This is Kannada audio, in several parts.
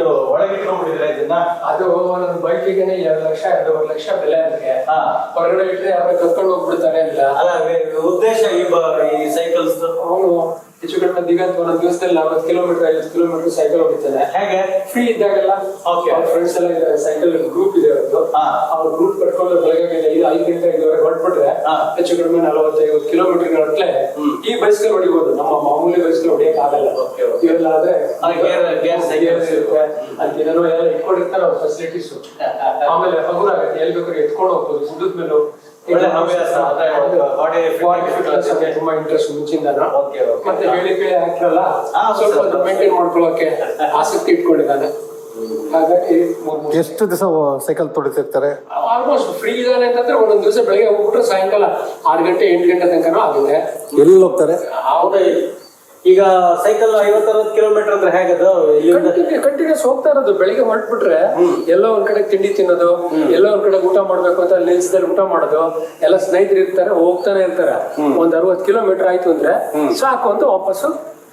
ಇದು ಒಳಗೆ ಇಟ್ಕೊಂಡ್ಬಿಟ್ಟಿದ್ರೆ ಇದನ್ನ? ಅದು ಒಂದೊಂದು ಬೈಕಿಗೆ ಎರಡು ಲಕ್ಷ ಎರಡೂವರೆ ಲಕ್ಷ ಬೆಲೆ ಅದಕ್ಕೆ. ಹಾ. ಹೊರಗಡೆ ಇಟ್ಟರೆ ಅವ್ರ ಕರ್ಕೊಂಡು ಹೋಗ್ಬಿಡ್ತಾರೆ ಇಲ್ಲ? ಅಲ್ಲ ಉದ್ದೇಶ ಈ ಈ ಸೈಕಲ್ಸ್ ಅವನು ಹೆಚ್ಚು ಕಡಿಮೆ ದಿಗಂತ ಒಂದೊಂದು ದಿವಸದಲ್ಲಿ ನಲವತ್ತು ಕಿಲೋಮೀಟರ್ ಐವತ್ತು ಕಿಲೋಮೀಟರ್ ಸೈಕಲ್ ಹೋಗ್ತಾನೆ. ಹೇಗೆ? ಫ್ರೀ ಇದ್ದಾಗೆಲ್ಲ? ಓಕೆ ಅವ್ರ ಫ್ರೆಂಡ್ಸ್ ಎಲ್ಲ ಇದ್ದಾರೆ ಸೈಕಲ್ ಗ್ರೂಪ್ ಇದೆ ಅವ್ರದ್ದು. ಅವ್ರ ಗ್ರೂಪ್ ಕಟ್ಕೊಂಡು ಬೆಳಗ್ಗೆ ಐದು ಐದು ಗಂಟೆ. ಹೆಚ್ಚು ಕಡಿಮೆ ನಲವತ್ತೈವತ್ತು ಕಿಲೋಮೀಟರ್ ಗಟ್ಟಲೆ. ಈ ಬೈಸ್ಕಲ್ ಹೊಡಿಬಹುದು ನಮ್ಮ ಮಾಮೂಲಿ ಬೈಸ್ಕಲ್ ಹೊಡಿಯಕ್ ಆಗಲ್ಲ. ಇವೆಲ್ಲ ಆದ್ರೆ ಅದಕ್ಕೆ ಏನೇನೋ ಎಲ್ಲ ಇಟ್ಕೊಂಡಿರ್ತಾರೆ ಅವ್ರ ಫೆಸಿಲಿಟೀಸ್ ಆಮೇಲೆ ಹಗುರ ಆಗುತ್ತೆ. ಎಲ್ಲಿ ಬೇಕಾದ್ರೆ ಎತ್ಕೊಂಡು ಹೋಗ್ಬೋದು. ಸುದ್ದದ ಮೇಲೂ ತುಂಬಾ ಇಂಟ್ರೆಸ್ಟ್ okay. ಮತ್ತೆ ಹೇಳಿ ಕೇಳಿ ಹಾಕ್ರಲ್ಲ ಸ್ವಲ್ಪ. ಮೇಂಟೈನ್ ಮಾಡ್ಕೊಳ್ಳೋಕೆ ಆಸಕ್ತಿ ಇಟ್ಕೊಂಡಿದ್ದಾನೆ. ಹಾಗಾಗಿ ಮೂರ್ ಮೂರ್ ಎಷ್ಟು ದಿವಸ ಸೈಕಲ್ ತೊಡಿತಿರ್ತಾರೆ ಆಲ್ಮೋಸ್ಟ್ ಫ್ರೀ ಇದ್ದಾನೆ ಅಂತಂದ್ರೆ ಒಂದೊಂದು ದಿವಸ ಬೆಳಗ್ಗೆ ಹೋಗ್ಬಿಟ್ರೆ ಸಾಯಂಕಾಲ ಆರು ಗಂಟೆ ಎಂಟು ಗಂಟೆ ತನಕನೂ ಆಗುತ್ತೆ. ಎಲ್ಲಿ ಹೋಗ್ತಾರೆ? ಹೌದಾ. ಈಗ ಸೈಕಲ್ ಐವತ್ತರವತ್ತು ಕಿಲೋಮೀಟರ್ ಅಂದ್ರೆ ಹೇಗದು ಇಲ್ಲಿಂದ ಕಂಟಿನ್ಯೂಸ್ ಹೋಗ್ತಾ ಇರೋದು. ಬೆಳಿಗ್ಗೆ ಹೊರಟ್ಬಿಟ್ರೆ ಎಲ್ಲೋ ಒಂದ್ ಕಡೆ ತಿಂಡಿ ತಿನ್ನೋದು ಎಲ್ಲೋ ಒಂದ್ ಕಡೆ ಊಟ ಮಾಡ್ಬೇಕು ಅಂತ ನಿಲ್ಸದಲ್ಲಿ ಊಟ ಮಾಡೋದು ಎಲ್ಲ ಸ್ನೇಹಿತರು ಇರ್ತಾರೆ ಹೋಗ್ತಾನೆ ಇರ್ತಾರೆ. ಒಂದ್ ಅರವತ್ ಕಿಲೋಮೀಟರ್ ಆಯ್ತು ಅಂದ್ರೆ ಸಾಕು ಅಂತ ವಾಪಸ್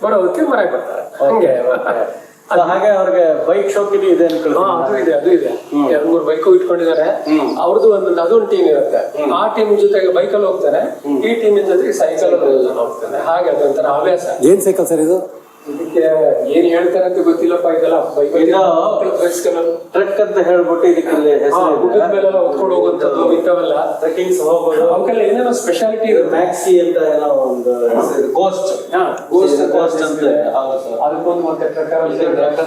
ಬರೋದಕ್ಕೆ ಮನೆಗೆ ಬರ್ತಾರೆ. ಹಂಗೆ. So ಹಾಗೆ ಅವ್ರಿಗೆ ಬೈಕ್ ಶೋಕಿನಿ ಇದೆ ಹಾ, ಅನ್ಕೊಳ್ತೀನಿ ಅದು ಇದೆ ಅದು ಇದೆ. ಎರಡ್ ಮೂರ್ ಬೈಕು ಇಟ್ಕೊಂಡಿದ್ದಾರೆ. ಅವ್ರದ್ದು ಒಂದು ಅದೊಂದು ಟೀಮ್ ಇರುತ್ತೆ. ಆ ಟೀಮ್ ಜೊತೆಗೆ ಬೈಕಲ್ಲಿ ಹೋಗ್ತಾರೆ. ಈ ಟೀಮ್ ಜೊತೆಗೆ ಸೈಕಲ್ ಹೋಗ್ತಾರೆ. ಹಾಗೆ ಅದೊಂಥರ ಹವ್ಯಾಸ. ಏನ್ ಸೈಕಲ್ ಸರ್ ಇದು? ಇದಕ್ಕೆ ಏನ್ ಹೇಳ್ತಾರೆ ಅಂತ ಗೊತ್ತಿಲ್ಲಪ್ಪ ಇದೆಲ್ಲ? ಟ್ರಕ್ ಅಂತ ಹೇಳ್ಬಿಟ್ಟು ಇದಕ್ಕೆ ಇಲ್ಲಿ ಹೆಸರು ಗುಡ್ಡದ ಮೇಲೆಲ್ಲ ಹೊತ್ಕೊಂಡು ಹೋಗುವಂಥದ್ದು ಇಂಥವೆಲ್ಲ. ಟ್ರೆಕ್ಕಿಂಗ್ಸ್ ಹೋಗೋದು ಅವಕ್ಕೆಲ್ಲ ಏನೇನೋ ಸ್ಪೆಷಾಲಿಟಿ ಮ್ಯಾಕ್ಸಿ ಅಂತ ಏನೋ ಒಂದು ಗೋಸ್ಟ್ ಹಾ, ಗೋಸ್ಟ್ ಅಂತ. ಅದಕ್ಕೊಂದು ಮತ್ತೆ ಟ್ರಕ್ಕರ್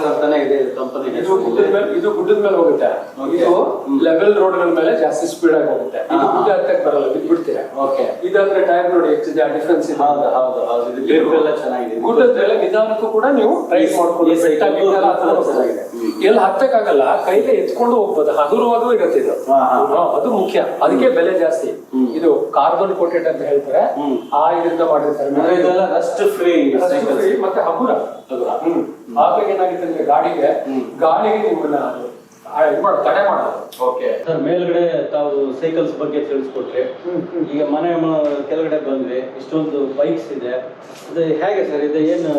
ಅಂತಾನೆ ಇದೆ ಕಂಪನಿ ಇದು ಗುಡ್ಡದ ಮೇಲೆ ಇದು ಗುಡ್ಡದ ಮೇಲೆ ಹೋಗುತ್ತೆ. ಇದು ಲೆವೆಲ್ ರೋಡ್ ಮೇಲೆ ಜಾಸ್ತಿ ಸ್ಪೀಡ್ ಆಗಿ ಹೋಗುತ್ತೆ. ಇದು. ಗುಡ್ಡ ಹತ್ತಕ್ಕೆ ಬರಲ್ಲ ಬಿಟ್ಬಿಡ್ತೀರಾ ಓಕೆ ಇದಾದ್ರೆ ಟೈರ್ ನೋಡಿ ಎಷ್ಟಿದೆ ಡಿಫ್ರೆನ್ಸ್ ಇದೆ ಹೌದು ಹೌದು ಹೌದು. ಇದು ಎಲ್ಲ ಚೆನ್ನಾಗಿದೆ. ಗುಡ್ಡದ ಮೇಲೆ ನಿಧಾನಕ್ಕೂ ಕೂಡ ನೀವು ರೈಡ್ ಮಾಡ್ಕೊಂಡು ಎಲ್ಲಿ ಹಾಕ್ಬೇಕಾಗಲ್ಲ ಕೈಲಿ ಎತ್ಕೊಂಡು ಹೋಗ್ಬೋದು. ಹಗುರವಾಗೂ ಇರುತ್ತೆ ಇದು. ಅದು ಮುಖ್ಯ. ಅದಕ್ಕೆ ಬೆಲೆ ಜಾಸ್ತಿ. ಇದು ಕಾರ್ಬನ್ ಕೋಟೆಡ್ ಅಂತ ಹೇಳ್ತಾರೆ. ಹ್ಮ್. ಆ ಇದರಿಂದ ಮಾಡಿರ್ತಾರೆ. ಇದೆಲ್ಲ ರಸ್ಟ್ ಫ್ರೀ ಮತ್ತೆ ಹಗುರ. ಹ್ಮ್. ಆಗ ಏನಾಗುತ್ತೆ ಅಂದ್ರೆ ಗಾಡಿಗೆ ಗಾಳಿಗೆ ನಿಮ್ಮನ್ನ ತಡೆ ಮಾಡೋದು ಓಕೆ ಸರ್ ಮೇಲ್ಗಡೆ ತಾವು ಸೈಕಲ್ಸ್ ಬಗ್ಗೆ ತಿಳಿಸ್ಕೊಟ್ರಿ. ಈಗ ಮನೆ ಮ- ಕೆಳಗಡೆ ಬಂದ್ವಿ. ಇಷ್ಟೊಂದು ಬೈಕ್ಸ್ ಇದೆ. ಅದು ಹೇಗೆ ಸರ್? ಇದು ಏನು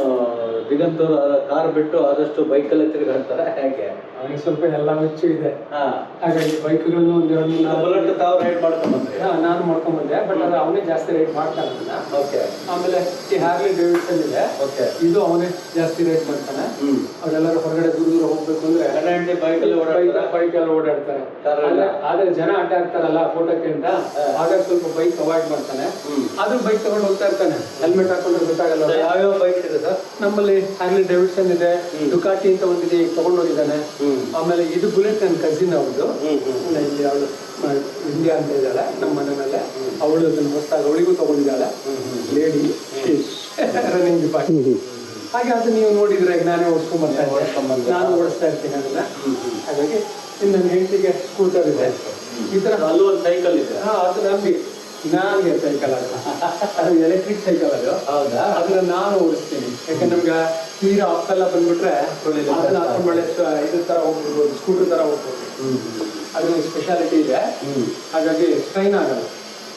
ದಿಗಂತವ್ರು ಕಾರ್ ಬಿಟ್ಟು ಆದಷ್ಟು ಬೈಕಲ್ಲೇ ತಿರುಗಾಡ್ತಾರೆ ಹೇಗೆ? ಅವನಿಗೆ ಸ್ವಲ್ಪ ಎಲ್ಲ ಹೆಚ್ಚು ಇದೆ. ಹಾಗಾಗಿ ಬೈಕ್ಗಳನ್ನು ಒಂದು ಎರಡು ಬುಲೆಟ್ ತಾವು ರೈಡ್ ಮಾಡ್ಕೊಂಡ್ ಬಂದ್ರಿ? ನಾನು ಮಾಡ್ಕೊಂಡ್ ಬಂದೆ ಬಟ್ ಅದು ಅವನೇ ಜಾಸ್ತಿ ರೈಡ್ ಮಾಡ್ತಾನೆ ಓಕೆ. ಆಮೇಲೆ ಈ ಹಾರ್ಲಿ ಡೇವಿಡ್ಸನ್ ಇದೆ. ಓಕೆ. ಇದು ಅವನೇ ಜಾಸ್ತಿ ರೈಡ್ ಮಾಡ್ತಾನೆ. ಅವ್ರೆಲ್ಲರೂ ಹೊರಗಡೆ ದೂರ ದೂರ ಹೋಗ್ಬೇಕು ಅಂದ್ರೆ ಬೈಕಲ್ಲಿ ಓಡಾಡ್ತಾರೆ? ಬೈಕ್ ಎಲ್ಲ ಓಡಾಡ್ತಾರೆ. ಆದ್ರೆ- ಜನ ಆಟ ಆಡ್ತಾರಲ್ಲ ಫೋಟೋಕ್ಕೆ ಅಂತ ಹಾಗಾಗಿ ಸ್ವಲ್ಪ ಬೈಕ್ ಅವಾಯ್ಡ್ ಮಾಡ್ತಾನೆ. ಆದ್ರೂ ಬೈಕ್ ತಗೊಂಡು ಹೋಗ್ತಾ ಇರ್ತಾನೆ. ಹೆಲ್ಮೆಟ್ ಹಾಕೊಂಡ್ರೆ ಗೊತ್ತಾಗಲ್ಲ. ಯಾವ್ಯಾವ ಬೈಕ್ ಇದೆ ಸರ್? ನಮ್ಮಲ್ಲಿ ಹ್ಯಾರ್ಲಿ ಡೆವಿಡ್ಸನ್ ಇದೆ ದುಕಾಟಿ ಅಂತ ಒಂದಿದೆ ಈಗ ತಗೊಂಡು ಹೋಗಿದ್ದಾನೆ ಆಮೇಲೆ ಇದು ಬುಲೆಟ್ ನನ್ನ ಕಸಿನ್ ಅವ್ರದ್ದು ಇಲ್ಲಿ ಅವಳು ಇಂಡಿಯಾ ಅಂತ ಇದ್ದಾಳೆ ನಮ್ಮ ಮನೆಯಲ್ಲೇ ಅವಳು ಅದನ್ನ ಹೊಸ್ತಾಗ ಅವಳಿಗೂ ತಗೊಂಡಿದ್ದಾಳೆ. ಲೇಡಿ ರನ್ನಿಂಗ್ ಡಿಪಾರ್ಟ್ಮೆಂಟ್ ಹಾಗೆ ಅದು ನೀವು ನೋಡಿದ್ರೆ ನಾನೇ ಓಡಿಸ್ಕೊಂಡ್ ಬರ್ತಾ ಇದ್ದೆ. ಓಡಿಸ್ಕೊಂಡ್ ನಾನು ಓಡಿಸ್ತಾ ಇರ್ತೀನಿ ಅದನ್ನ. ಹಾಗಾಗಿ ಇನ್ನು ನನ್ನ ಹೆಂಡತಿಗೆ ಸ್ಕೂಟರ್ ಇದೆ. ಈ ತರ ಅಲ್ಲೂ ಒಂದು ಸೈಕಲ್ ಇದೆ. ಹಾ ಅದು ನಮ್ಗೆ ನನಗೆ ಸೈಕಲ್ ಅದು. ಅದು ಎಲೆಕ್ಟ್ರಿಕ್ ಸೈಕಲ್ ಅದು. ಹೌದಾ? ಅದನ್ನ ನಾನು ಓಡಿಸ್ತೀನಿ. ಯಾಕಂದ್ರೆ ನಮ್ಗೆ ತೀರಾ ಅಪ್ಪೆಲ್ಲ ಬಂದ್ಬಿಟ್ರೆ ಅದನ್ನ ಇದ್ರ ತರ ಹೋಗ್ಬಿಡ್ಬೋದು ಸ್ಕೂಟರ್ ತರ ಹೋಗ್ಬೋದು. ಅದ್ರ ಸ್ಪೆಷಾಲಿಟಿ ಇದೆ. ಹಾಗಾಗಿ ಸ್ಟ್ರೈನ್ ಆಗಲ್ಲ.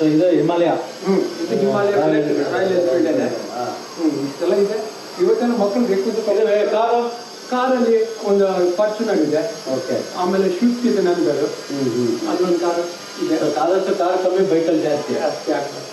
ಇದು ಹಿಮಾಲಯ? ಹ್ಮ್ ಇದು ಹಿಮಾಲಯ ರಾಯಲ್ ಎನ್ಫೀಲ್ಡ್ ಇದೆ ಹ್ಮ್ ಇಷ್ಟೆಲ್ಲ ಇದೆ. ಇವತ್ತೇನು ಮಕ್ಕಳು ಬೇಕು ಕಾರು? ಕಾರಲ್ಲಿ ಒಂದು ಫಾರ್ಚುನರ್ ಇದೆ ಓಕೆ ಆಮೇಲೆ ಶಿಫ್ಟ್ ಇದೆ ನಂದು ಹ್ಮ್ ಹ್ಮ್. ಅದೊಂದು ಕಾರು ಇದೆ. ಆದಷ್ಟು ಕಾರ್ ಕಮ್ಮಿ ಬೈಕಲ್ಲಿ ಜಾಸ್ತಿ. ಅಷ್ಟೇ ಆಗ್ತದೆ.